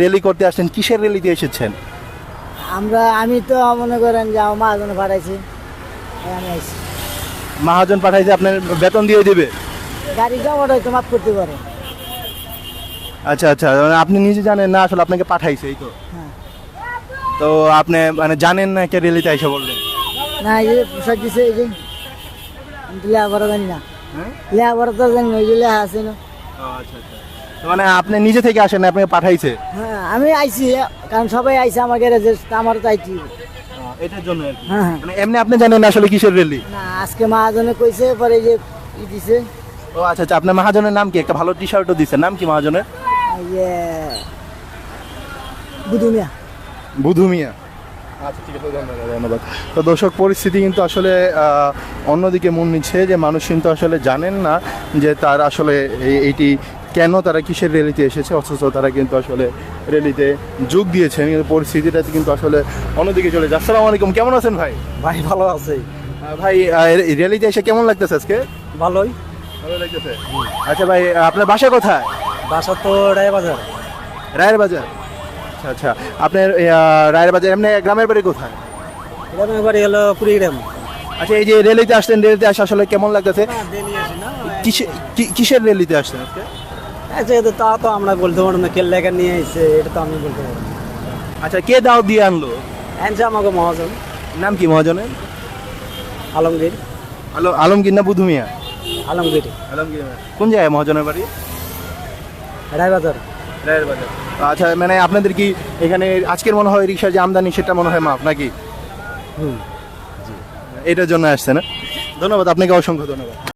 Rally করতে আসছেন কিসের র্যালিতে এসেছেন? আমরা আমি তো মনে করেন যে আমার মাহাজনে পাঠাইছি। আমি আইছি। মহাজন পাঠাইছে আপনার বেতন দিয়ে দিবে? গাড়ি যাওয়াটা হয়তো মাফ করতে পারে। আচ্ছা আচ্ছা মানে আপনি নিজে জানেন না আসলে আপনাকে পাঠাইছে এই তো? হ্যাঁ। তো আপনি মানে জানেন না কে র্যালিতে এসে বললেন? না এই যে পোশাক দিছে এই যে। তো লেখাপড়া জানি না। হ্যাঁ? লেখাপড়া তো জানি না ওই যে লেখা আছে না। আচ্ছা আচ্ছা। মানে আপনি নিজে থেকে আসেন না, আপনাকে পাঠাইছে? হ্যাঁ আমি আইছি কারণ সবাই আইছে আমার গ্যারেজে আমার তো আইছি এটার জন্য আর কি। হ্যাঁ হ্যাঁ। মানে এমনি আপনি জানেন না আসলে কিসের র্যালি না আজকে মাহাজনে কইছে পরে যে ই দিছে। ও আচ্ছা আচ্ছা আপনার মহাজনের নাম কি? একটা ভালো টি শার্টও দিচ্ছে নাম কি মহাজনের? এই যে বুধুমিয়া আচ্ছা ঠিক আছে ধন্যবাদ ধন্যবাদ। তো দর্শক পরিস্থিতি কিন্তু আসলে আহ, অন্যদিকে মন নিচ্ছে যে মানুষ কিন্তু আসলে জানেন না যে তার আসলে এই- এইটি কেন তারা কিসের র্যালিতে এসেছে? অথচ তারা কিন্তু আসলে র্যালিতে যোগ দিয়েছেন। কিন্তু পরিস্থিতিটা কিন্তু আসলে অন্যদিকে চলে যাচ্ছে। আসসালামু আলাইকুম কেমন আছেন ভাই? ভাই ভালো আছে। ভাই র্যালিতে এসে কেমন লাগতেছে আজকে? ভালোই। ভালো লাগতেছে? আচ্ছা ভাই আপনার বাসা কোথায়? বাসা তো রায় বাজার রায়ের বাজার আচ্ছা আচ্ছা। আপনার রায়ের বাজার এমনি গ্রামের বাড়ি কোথায়? গ্রামের বাড়ি হলো কুড়িগ্রাম। আচ্ছা এই যে রেলিতে আসছেন রেলিতে আসে আসলে কেমন লাগতেছে? কিসের রেলিতে আসছেন আজকে? আচ্ছা এটা তা তো আমরা বলতে পারব না কে লেখা নিয়ে এসেছে এটা তো আমি বলতে পারব আচ্ছা কে দাও দিয়ে আনলো? আনছে আমাকে মহাজন। নাম কি মহাজনের? আলমগীর। আলো আলমগীর না বুধুমিয়া আলমগীর। আলমগীর কোন জায়গায় মহাজনের বাড়ি? রায় বাজার রায়ের বাজার। আচ্ছা মানে আপনাদের কি এখানে আজকের মনে হয় রিক্সার যে আমদানি সেটা মনে হয় মাপ নাকি? হুম। এটার জন্য আসছে না। ধন্যবাদ আপনাকে অসংখ্য ধন্যবাদ।